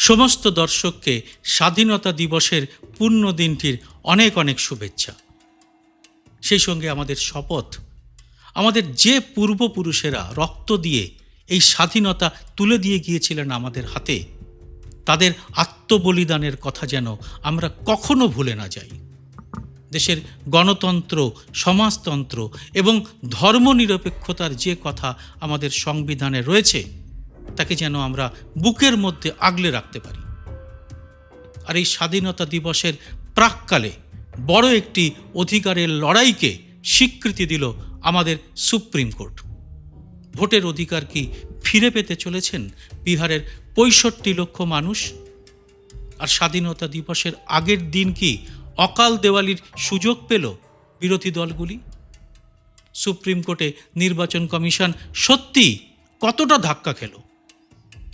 সমস্ত দর্শককে স্বাধীনতা দিবসের পূর্ণ দিনটির অনেক অনেক শুভেচ্ছা। সেই সঙ্গে আমাদের শপথ, আমাদের যে পূর্বপুরুষেরা রক্ত দিয়ে এই স্বাধীনতা তুলে দিয়ে গিয়েছিলেন আমাদের হাতে, তাদের আত্মবলিদানের কথা যেন আমরা কখনো ভুলে না যাই। দেশের গণতন্ত্র, সমাজতন্ত্র এবং ধর্মনিরপেক্ষতার যে কথা আমাদের সংবিধানে রয়েছে তাকে যেন আমরা বুকের মধ্যে আগলে রাখতে পারি। আর এই স্বাধীনতা দিবসের প্রাককালে বড় একটি অধিকারের লড়াইকে স্বীকৃতি দিল আমাদের সুপ্রিম কোর্ট। ভোটের অধিকার কি ফিরে পেতে চলেছেন বিহারের পঁয়ষট্টি লক্ষ মানুষ? আর স্বাধীনতা দিবসের আগের দিন কি অকাল দেওয়ালির সুযোগ পেল বিরোধী দলগুলি? সুপ্রিম কোর্টে নির্বাচন কমিশন সত্যি কতটা ধাক্কা খেল?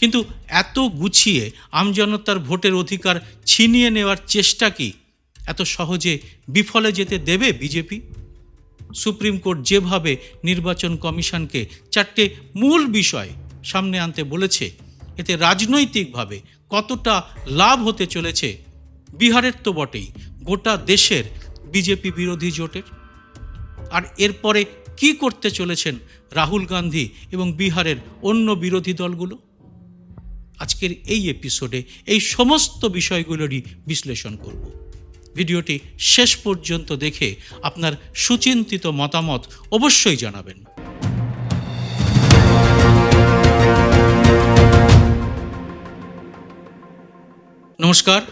কিন্তু এত গুছিয়ে আমজনতার ভোটের অধিকার ছিনিয়ে নেওয়ার চেষ্টা কি? এত সহজে বিফলে যেতে দেবে বিজেপি? সুপ্রিম কোর্ট যেভাবে নির্বাচন কমিশনকে চারটে মূল বিষয় সামনে আনতে বলেছে, এতে রাজনৈতিকভাবে কতটা লাভ হতে চলেছে বিহারের তো বটেই, গোটা দেশের বিজেপি বিরোধী জোটের। আর এরপরে কি করতে চলেছেন রাহুল গান্ধী এবং বিহারের অন্য বিরোধী দলগুলো? আজকের এই এপিসোডে এই সমস্ত বিষয়গুলোরই বিশ্লেষণ করব। ভিডিওটি শেষ পর্যন্ত দেখে আপনার সুচিন্তিত মতামত অবশ্যই জানাবেন। নমস্কার,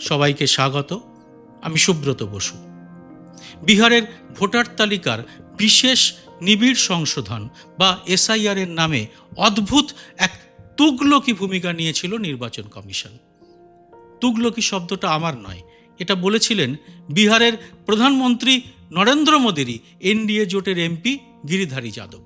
সবাইকে স্বাগত। আমি সুব্রত বসু। বিহারের ভোটার তালিকার বিশেষ নিবিড় সংশোধন বা এসআইআর এর নামে অদ্ভুত এক তুগলকি ভূমিকা নিয়েছিল নির্বাচন কমিশন। তুগলকি শব্দটা আমার নয়। এটা বলেছিলেন বিহারের প্রধানমন্ত্রী নরেন্দ্র মোদীরই এনডিএ জোটের এমপি গিরিধারী যাদব।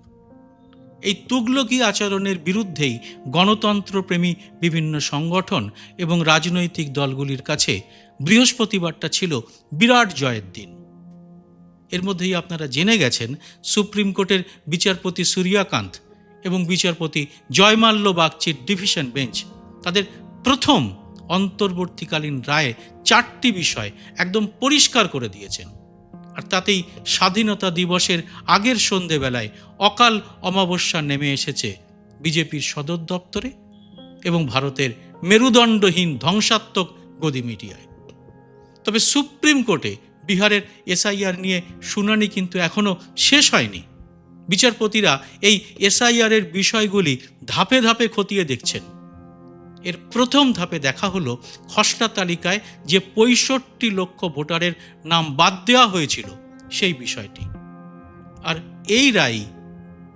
এই তুগলকি আচরণের বিরুদ্ধেই গণতন্ত্রপ্রেমী বিভিন্ন সংগঠন এবং রাজনৈতিক দলগুলির কাছে বৃহস্পতিবারটা ছিল বিরাট জয়ের দিন। এর মধ্যেই আপনারা জেনে গেছেন সুপ্রিম কোর্টের বিচারপতি সূর্যাকান্ত এবং বিচারপতি জয়মাল্য বাগচির ডিভিশন বেঞ্চ তাদের প্রথম অন্তর্বর্তীকালীন রায়ে চারটি বিষয় একদম পরিষ্কার করে দিয়েছেন। আর তাতেই স্বাধীনতা দিবসের আগের সন্ধেবেলায় অকাল অমাবস্যা নেমে এসেছে বিজেপির সদর দপ্তরে এবং ভারতের মেরুদণ্ডহীন ধ্বংসাত্মক গদি মিডিয়ায়। তবে সুপ্রিম কোর্টে বিহারের এসআইআর নিয়ে শুনানি কিন্তু এখনও শেষ হয়নি। বিচারপতিরা এই এসআইআরের বিষয়গুলি ধাপে ধাপে খতিয়ে দেখছেন। এর প্রথম ধাপে দেখা হলো খসড়া তালিকায় যে পঁয়ষট্টি লক্ষ ভোটারের নাম বাদ দেওয়া হয়েছিল সেই বিষয়টি। আর এই রায়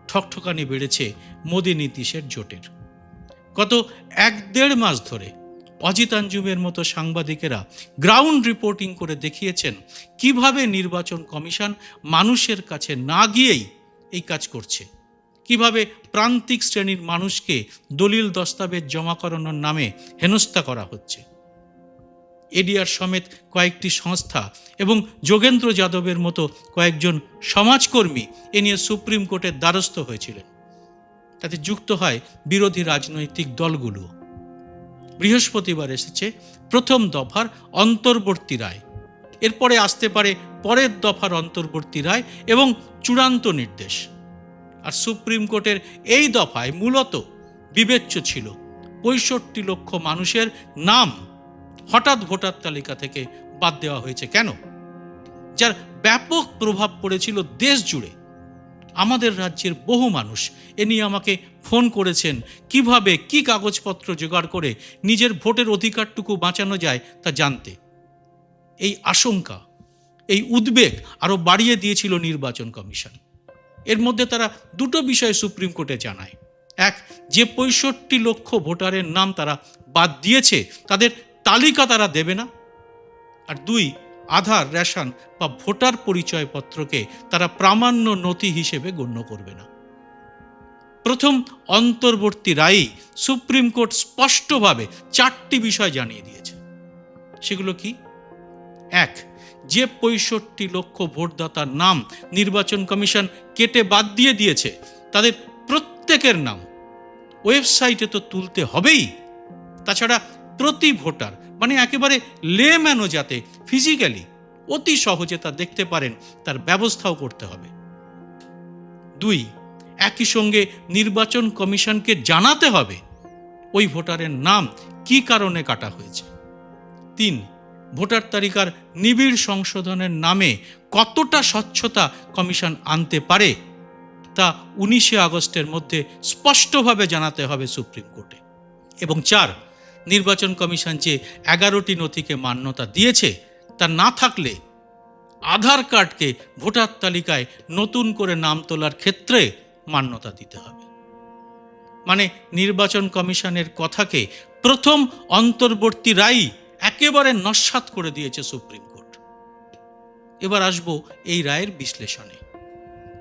ঠকঠকানি বেড়েছে মোদী নীতিশের জোটের। গত এক দেড় মাস ধরে অজিত আঞ্জুমের মতো সাংবাদিকেরা গ্রাউন্ড রিপোর্টিং করে দেখিয়েছেন কীভাবে নির্বাচন কমিশন মানুষের কাছে না গিয়েই এই কাজ করছে। কীভাবে প্রান্তিক শ্রেণির মানুষকে দলিল দস্তাবেজ জমা করানোর নামে হেনস্থা করা হচ্ছে। এডিআর সমেত কয়েকটি সংস্থা এবং যোগেন্দ্র যাদবের মতো কয়েকজন সমাজকর্মী এ নিয়ে সুপ্রিম কোর্টের দ্বারস্থ হয়েছিলেন। তাতে যুক্ত হয় বিরোধী রাজনৈতিক দলগুলো। বৃহস্পতিবার এসেছে প্রথম দফার অন্তর্বর্তী রায়। এরপরে আসতে পারে পরের দফার অন্তর্বর্তী রায় এবং চূড়ান্ত নির্দেশ। আর সুপ্রিম কোর্টের এই দফায় মূলত বিবেচ্য ছিল পঁয়ষট্টি লক্ষ মানুষের নাম হঠাৎ ভোটার তালিকা থেকে বাদ দেওয়া হয়েছে। কেন? যার ব্যাপক প্রভাব পড়েছিল দেশ জুড়ে। আমাদের রাজ্যের বহু মানুষ এ নিয়ে আমাকে ফোন করেছেন, কীভাবে কি কাগজপত্র জোগাড় করে নিজের ভোটের অধিকারটুকু বাঁচানো যায় তা জানতে। এই আশঙ্কা এই উদ্বেগ আরও বাড়িয়ে দিয়েছিল নির্বাচন কমিশন। এর মধ্যে তারা দুটো বিষয় সুপ্রিম কোর্টে জানায়। এক, যে পঁয়ষট্টি লক্ষ ভোটারের নাম তারা বাদ দিয়েছে, তাদের তালিকা তারা দেবে না। আর দুই, আধার, রেশন বা ভোটার পরিচয়পত্রকে তারা প্রামাণ্য নথি হিসেবে গণ্য করবে না। প্রথম, অন্তর্বর্তী রায়েই সুপ্রিম কোর্ট স্পষ্টভাবে চারটি বিষয় জানিয়ে দিয়েছে। সেগুলো কি? এক যে পঁয়ষট্টি লক্ষ ভোটদাতার নাম নির্বাচন কমিশন কেটে বাদ দিয়ে দিয়েছে, তাদের প্রত্যেকের নাম ওয়েবসাইটে তো তুলতে হবেই। তাছাড়া প্রতি ভোটার মানে একেবারে লেম্যানও যাতে ফিজিক্যালি অতি সহজে তা দেখতে পারেন, তার ব্যবস্থাও করতে হবে। দুই, একই সঙ্গে নির্বাচন কমিশনকে জানাতে হবে ওই ভোটারের নাম কি কারণে কাটা হয়েছে। তিন ভোটার তালিকার নিবিড় সংশোধনের নামে কতটা স্বচ্ছতা কমিশন আনতে পারে, তা উনিশে আগস্টের মধ্যে স্পষ্টভাবে জানাতে হবে সুপ্রিম কোর্টে। এবং চার, নির্বাচন কমিশন যে এগারোটি নথিকে মান্যতা দিয়েছে, তা না থাকলে আধার কার্ডকে ভোটার তালিকায় নতুন করে নাম তোলার ক্ষেত্রে মান্যতা দিতে হবে। মানে নির্বাচন কমিশনের কথাকে প্রথম অন্তর্বর্তী রায় একেবারে নস্বাত করে দিয়েছে সুপ্রিম কোর্ট। এবার আসব এই রায়ের বিশ্লেষণে।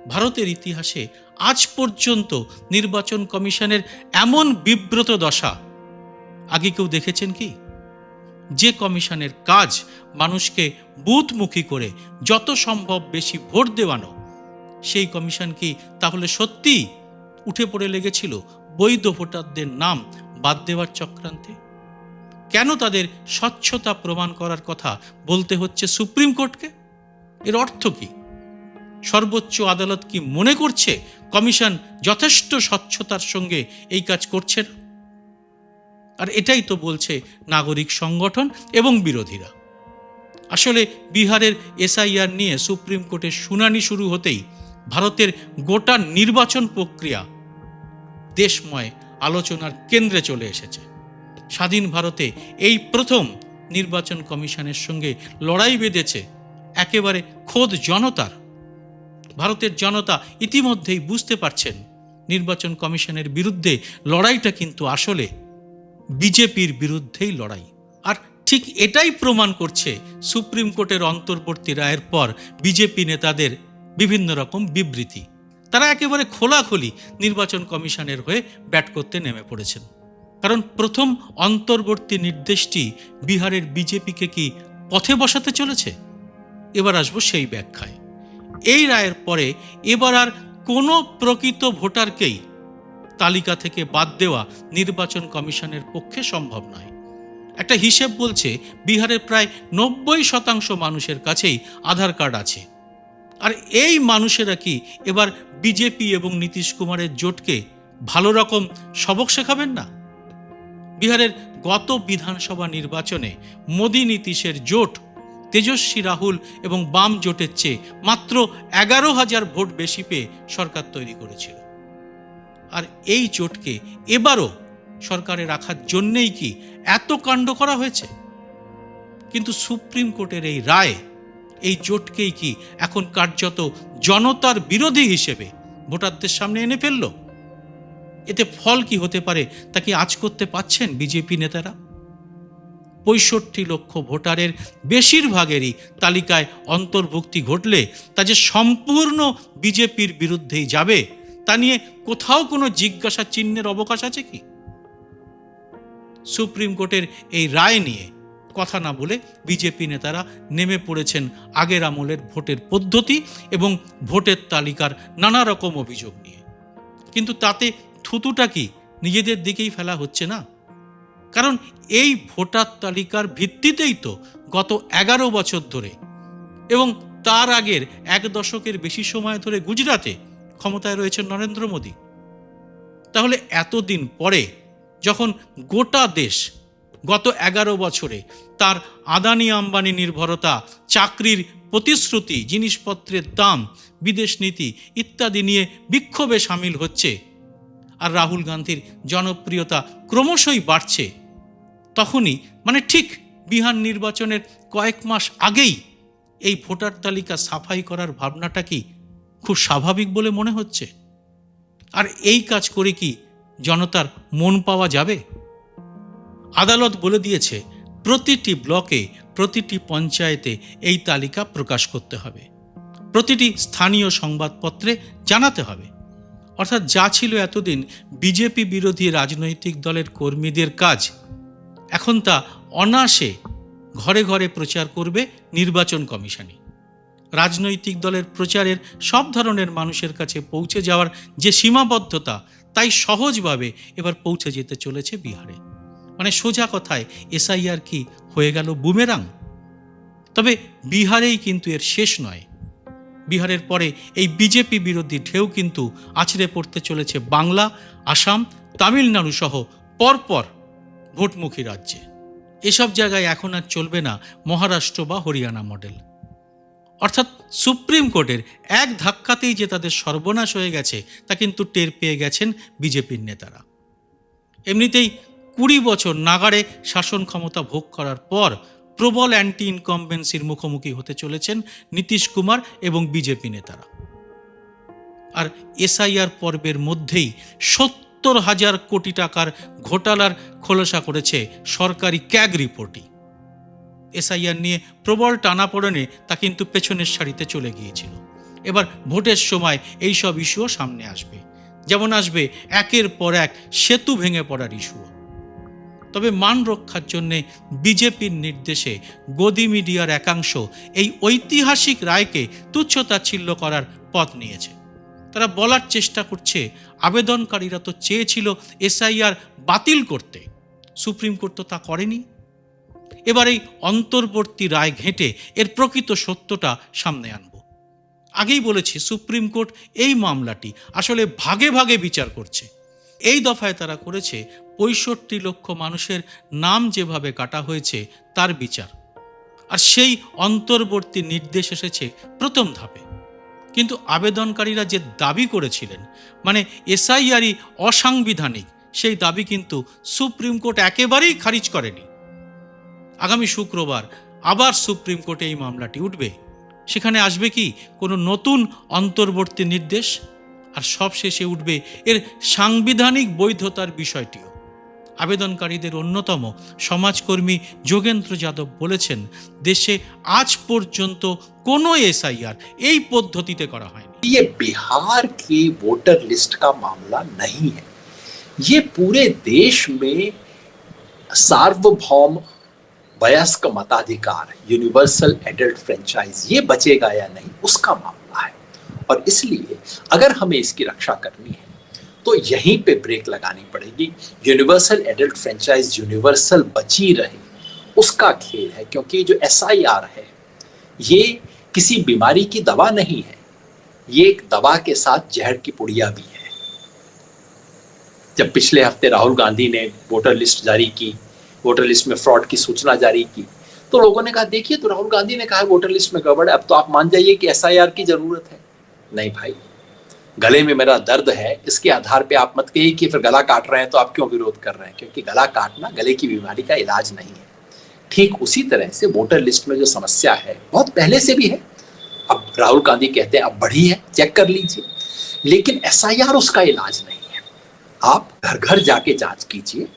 ভারতের ইতিহাসে আজ পর্যন্ত নির্বাচন কমিশনের এমন বিব্রত দশা। আগে কেউ দেখেছেন কি? যে কমিশনের কাজ মানুষকে বুথমুখী করে যত সম্ভব বেশি ভোট দেওয়ানো, সেই কমিশন কি তাহলে সত্যি উঠে পড়ে লেগেছিল বৈধ ভোটারদের নাম বাদ দেওয়ার চক্রান্তে? কেন তাদের স্বচ্ছতা প্রমাণ করার কথা বলতে হচ্ছে সুপ্রিম কোর্টকে? এর অর্থ কি? সর্বোচ্চ আদালত কি মনে করছে কমিশন যথেষ্ট স্বচ্ছতার সঙ্গে এই কাজ করছে না? আর এটাই তো বলছে নাগরিক সংগঠন এবং বিরোধীরা। আসলে বিহারের এসআইআর নিয়ে সুপ্রিম কোর্টের শুনানি শুরু হতেই ভারতের গোটা নির্বাচন প্রক্রিয়া দেশময় আলোচনার কেন্দ্রে চলে এসেছে। স্বাধীন ভারতে এই প্রথম নির্বাচন কমিশনের সঙ্গে লড়াই বেঁধেছে একেবারে খোদ জনতার। ভারতের জনতা ইতিমধ্যেই বুঝতে পারছেন নির্বাচন কমিশনের বিরুদ্ধে লড়াইটা কিন্তু আসলে বিজেপির বিরুদ্ধেই লড়াই। আর ঠিক এটাই প্রমাণ করছে সুপ্রিম কোর্টের অন্তর্বর্তী রায়ের পর বিজেপি নেতাদের বিভিন্ন রকম বিবৃতি। তারা একেবারে খোলাখুলি নির্বাচন কমিশনের হয়ে ব্যাট করতে নেমে পড়েছেন। কারণ প্রথম অন্তর্বর্তী নির্দেশটি বিহারের বিজেপিকে কি পথে বসাতে চলেছে? এবার আসব সেই ব্যাখ্যায়। এই রায়ের পরে এবার আর কোনো প্রকৃত ভোটারকেই তালিকা থেকে বাদ দেওয়া নির্বাচন কমিশনের পক্ষে সম্ভব নয়। একটা হিসেব বলছে, বিহারের প্রায় নব্বই শতাংশ মানুষের কাছেই আধার কার্ড আছে। আর এই মানুষেরা কি এবার বিজেপি এবং নীতিশ কুমারের জোটকে ভালো রকম সবক শেখাবেন না? বিহারের গত বিধানসভা নির্বাচনে মোদী নীতিশের জোট, তেজস্বী রাহুল এবং বাম জোটের চেয়ে মাত্র এগারো হাজার ভোট বেশি পেয়ে সরকার তৈরি করেছিল। আর এই জোটকে এবারও সরকারে রাখার জন্যেই কি এত কাণ্ড করা হয়েছে? কিন্তু সুপ্রিম কোর্টের এই রায়, এই জোটকেই কি এখন কার্যত জনতার বিরোধী হিসেবে ভোটারদের সামনে এনে ফেলল? এতে ফল কি হতে পারে তা কি আজ করতে পাচ্ছেন বিজেপি নেতারা? পঁয়ষট্টি লক্ষ ভোটারের বেশিরভাগেরই তালিকায় অন্তর্ভুক্তি ঘটলে তা যে সম্পূর্ণ বিজেপির বিরুদ্ধেই যাবে, তা নিয়ে কোথাও কোনো জিজ্ঞাসা চিহ্নের অবকাশ আছে কি? সুপ্রিম কোর্টের এই রায় নিয়ে কথা না বলে বিজেপি নেতারা নেমে পড়েছেন আগের আমলের ভোটের পদ্ধতি এবং ভোটের তালিকার নানা রকম অভিযোগ নিয়ে। কিন্তু তাতে থুতুটা কি নিজেদের দিকেই ফেলা হচ্ছে না? কারণ এই ভোটার তালিকার ভিত্তিতেই তো গত এগারো বছর ধরে এবং তার আগের এক দশকের বেশি সময় ধরে গুজরাটে ক্ষমতায় রয়েছেন নরেন্দ্র মোদী। তাহলে এতদিন পরে যখন গোটা দেশ গত এগারো বছরে তার আদানি আম্বানি নির্ভরতা, চাকরির প্রতিশ্রুতি, জিনিসপত্রের দাম, বিদেশ নীতি ইত্যাদি নিয়ে বিক্ষোভে সামিল হচ্ছে আর রাহুল গান্ধীর জনপ্রিয়তা ক্রমশই বাড়ছে। তখনই মানে ঠিক বিহার নির্বাচনের কয়েক মাস আগেই এই ভোটার তালিকা সাফাই করার ভাবনাটা কি খুব স্বাভাবিক বলে মনে হচ্ছে? আর এই কাজ করে কি জনতার মন পাওয়া যাবে? আদালত বলে দিয়েছে, প্রতিটি ব্লকে প্রতিটি পঞ্চায়েতে এই তালিকা প্রকাশ করতে হবে। প্রতিটি স্থানীয় সংবাদপত্রে জানাতে হবে। অর্থাৎ যা ছিল এতদিন বিজেপি বিরোধী রাজনৈতিক দলের কর্মীদের কাজ, এখন তা অনায়াসে ঘরে ঘরে প্রচার করবে নির্বাচন কমিশনই। রাজনৈতিক দলের প্রচারের সব ধরনের মানুষের কাছে পৌঁছে যাওয়ার যে সীমাবদ্ধতা, তাই সহজভাবে এবার পৌঁছে যেতে চলেছে বিহারে। মানে সোজা কথায়, এসআইআর কি হয়ে গেল বুমেরাং? তবে বিহারেই কিন্তু এর শেষ নয়। বিহারের পরে এই বিজেপি বিরোধী ঢেউ কিন্তু আছড়ে পড়তে চলেছে বাংলা, আসাম, তামিলনাড়ু সহ পরপর ভোটমুখী রাজ্যে। এসব জায়গায় এখন আর চলবে না মহারাষ্ট্র বা হরিয়ানা মডেল। অর্থাৎ সুপ্রিম কোর্টের এক ধাক্কাতেই যে তাদের সর্বনাশ হয়ে গেছে, তা কিন্তু টের পেয়ে গেছেন বিজেপির নেতারা। এমনিতেই কুড়ি বছর নাগাড়ে শাসন ক্ষমতা ভোগ করার পর প্রবল অ্যান্টি ইনকমবেন্সির মুখোমুখি হতে চলেছেন নীতিশ কুমার এবং বিজেপি নেতারা। আর এসআইআর পর্বের মধ্যেই সত্তর হাজার কোটি টাকার ঘোটালার খোলসা করেছে সরকারি ক্যাগ রিপোর্টই। এসআইআর নিয়ে প্রবল টানাপোড়েনে তা কিন্তু পেছনের সারিতে চলে গিয়েছিল। এবার ভোটের সময় এই সব ইস্যুও সামনে আসবে। যেমন আসবে একের পর এক সেতু ভেঙে পড়ার ইস্যুও। তবে মান রক্ষার জন্যে বিজেপির নির্দেশে গদি মিডিয়ার একাংশ এই ঐতিহাসিক রায়কে তুচ্ছতাচ্ছিল্য করার পথ নিয়েছে। তারা বলার চেষ্টা করছে, আবেদনকারীরা তো চেয়েছিল এসআইআর বাতিল করতে। সুপ্রিম কোর্ট তো তা করেনি। এবার এই অন্তর্বর্তী রায় ঘেঁটে এর প্রকৃত সত্যটা সামনে আনব। আগেই বলেছি, সুপ্রিম কোর্ট এই মামলাটি আসলে ভাগে ভাগে বিচার করছে। এই দফায় তারা করেছে পঁয়ষট্টি লক্ষ মানুষের নাম যেভাবে কাটা হয়েছে, তার বিচার। আর সেই অন্তর্বর্তী নির্দেশ এসেছে প্রথম ধাপে। কিন্তু আবেদনকারীরা যে দাবি করেছিলেন মানে এসআইআরই অসাংবিধানিক, সেই দাবি কিন্তু সুপ্রিম কোর্ট একেবারেই খারিজ করেনি। আগামী শুক্রবার আবার সুপ্রিম কোর্টে এই মামলাটি উঠবে। সেখানে আসবে কি কোনো নতুন অন্তর্বর্তী নির্দেশ? আর সবশেষে উঠবে এর সাংবিধানিক বৈধতার বিষয়টিও আবেদনকারীদের অন্যতম সমাজকর্মী যোগেন্দ্র যাদব বলেছেন দেশে আজ পর্যন্ত কোনো এসআইআর এই পদ্ধতিতে করা হয়নি ये बिहार की वोटर लिस्ट का मामला नहीं है ये पूरे देश में सार्वभौम वयस्क मताधिकार यूनिवर्सल एडल्ट फ्रेंचाइज ये बचेगा या नहीं उसका मामला है और इसलिए अगर हमें इसकी रक्षा करनी है तो यहीं पे ब्रेक लगानी पड़ेगी। यूनिवर्सल एडल्ट फ्रेंचाइज यूनिवर्सल बची रहे, उसका खेल है, क्योंकि जो एसआईआर है, ये किसी बीमारी की दवा नहीं है, ये एक दवा के साथ जहर की पुड़िया भी है। जब पिछले हफ़्ते राहुल गांधी ने वोटर लिस्ट जारी की, वोटर लिस्ट में फ्रॉड की सूचना जारी की तो लोगों ने कहा, देखिए तो राहुल गांधी ने कहा वोटर लिस्ट में गड़बड़ है, अब तो आप मान जाइए कि एसआईआर की ज़रूरत है। नहीं भाई। गले में मेरा दर्द है, इसके आधार पे आप मत कहिए कि फिर गला काट रहे हैं तो आप क्यों विरोध कर रहे हैं? क्योंकि गला काटना गले की बीमारी का इलाज नहीं है। ठीक उसी तरह से वोटर लिस्ट में जो समस्या है, बहुत पहले से भी है। अब राहुल गांधी कहते हैं, अब बढ़ी है, चेक कर लीजिए। लेकिन एस उसका इलाज नहीं है। आप घर घर जाके जाँच कीजिए।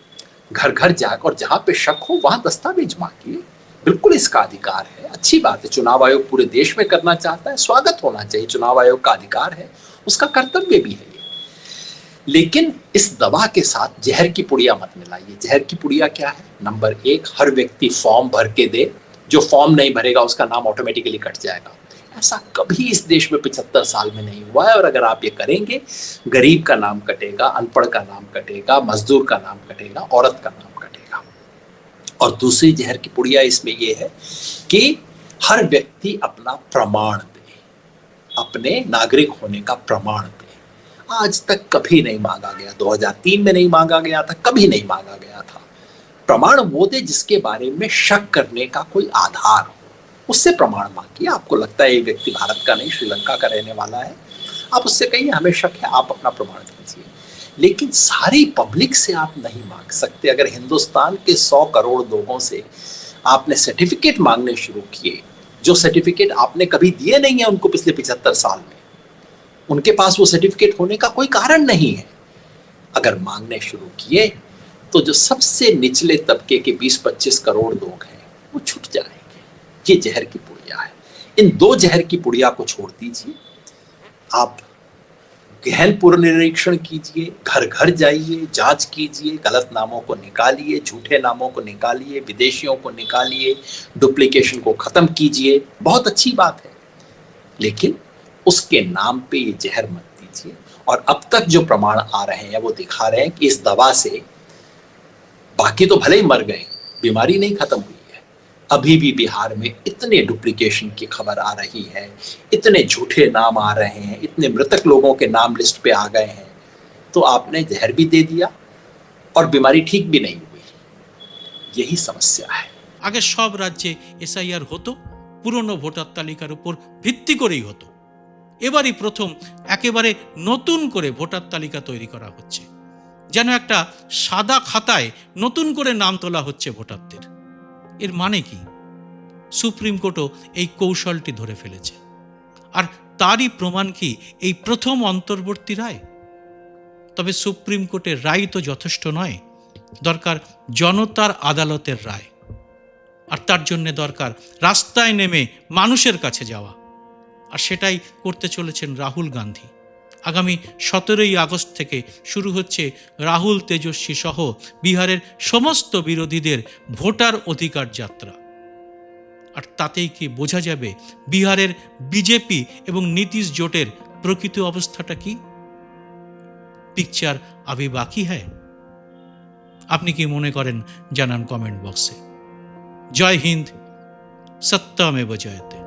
घर घर जाकर और जहाँ पे शक हो, वहाँ दस्तावेज़ मांगिए। बिल्कुल इसका अधिकार है। अच्छी बात है, चुनाव आयोग पूरे देश में करना चाहता है, स्वागत होना चाहिए, चुनाव आयोग का अधिकार है, उसका कर्तव्य भी है लेकिन इस दवा के साथ जहर की पुड़िया मत मिलाइए। जहर की पुड़िया क्या है? नंबर एक, हर व्यक्ति फॉर्म भर के दे, जो फॉर्म नहीं भरेगा, उसका नाम ऑटोमेटिकली कट जाएगा। ऐसा कभी इस देश में पिछहत्तर साल में नहीं हुआ है, और अगर आप ये करेंगे, गरीब का नाम कटेगा, अनपढ़ का नाम कटेगा, मजदूर का नाम कटेगा, औरत का नाम और दूसरी जहर की पुड़िया इसमें यह है कि हर व्यक्ति अपना प्रमाण दे, अपने नागरिक होने का प्रमाण दे। आज तक कभी नहीं मांगा गया 2003 में नहीं मांगा गया था, कभी नहीं मांगा गया था। प्रमाण वो दे जिसके बारे में शक करने का कोई आधार हो। उससे प्रमाण मांगिए, आपको लगता है ये व्यक्ति भारत का नहीं, श्रीलंका का रहने वाला है। आप उससे कहिए, हमें शक है, आप अपना प्रमाण दीजिए। लेकिन सारी पब्लिक से आप नहीं मांग सकते। अगर हिंदुस्तान के सौ करोड़ लोगों से आपने सर्टिफिकेट मांगने शुरू किए, जो सर्टिफिकेट आपने कभी दिए नहीं है उनको पिछले पिछहत्तर साल में, उनके पास वो सर्टिफिकेट होने का कोई कारण नहीं है। अगर मांगने शुरू किए तो जो सबसे निचले तबके के 20-25 करोड़ लोग हैं, वो छूट जाएँगे। ये जहर की पुड़िया है। इन दो जहर की पुड़िया को छोड़ दीजिए। आप गहन पुनरीक्षण कीजिए घर घर जाइए, जाँच कीजिए, गलत नामों को निकालिए, झूठे नामों को निकालिए, विदेशियों को निकालिए, डुप्लीकेशन को खत्म कीजिए। बहुत अच्छी बात है। लेकिन उसके नाम पे ये जहर मत दीजिए। और अब तक जो प्रमाण आ रहे हैं, वो दिखा रहे हैं कि इस दवा से बाकी तो भले ही मर गए, बीमारी नहीं खत्म हुई। अभी भी बिहार में इतने डुप्लीकेशन की खबर आ रही है इतने झूठे नाम आ रहे हैं इतने मृतक लोगों के नाम लिस्ट पे आ गए हैं तो आपने जहर भी दे दिया और बीमारी ठीक भी नहीं हुई यही समस्या है আগে সব রাজ্যে এসআইআর হতো পুরনো ভোটার তালিকার উপর ভিত্তি করেই হতো এবারই প্রথম একেবারে নতুন করে ভোটার তালিকা তৈরি করা হচ্ছে যেন একটা সাদা খাতায় নতুন করে নাম তোলা হচ্ছে ভোটারদের এর মানে কি? সুপ্রিম কোর্টও এই কৌশলটি ধরে ফেলেছে। আর তারই প্রমাণ কি এই প্রথম অন্তর্বর্তী রায়? তবে সুপ্রিম কোর্টের রায় তো যথেষ্ট নয়, দরকার জনতার আদালতের রায়। আর তার জন্য দরকার রাস্তায় নেমে মানুষের কাছে যাওয়া। আর সেটাই করতে চলেছেন রাহুল গান্ধী। আগামী সতেরোই আগস্ট থেকে শুরু হচ্ছে রাহুল তেজস্বী সহ বিহারের সমস্ত বিরোধীদের ভোটার অধিকার যাত্রা। আর তাতেই কি বোঝা যাবে বিহারের বিজেপি এবং নীতিশ জোটের প্রকৃত অবস্থাটা কি? পিকচার আবি বাকি হ্যায়? আপনি কি মনে করেন? জানান কমেন্ট বক্সে জয় হিন্দ, সত্যমেব জয়তে।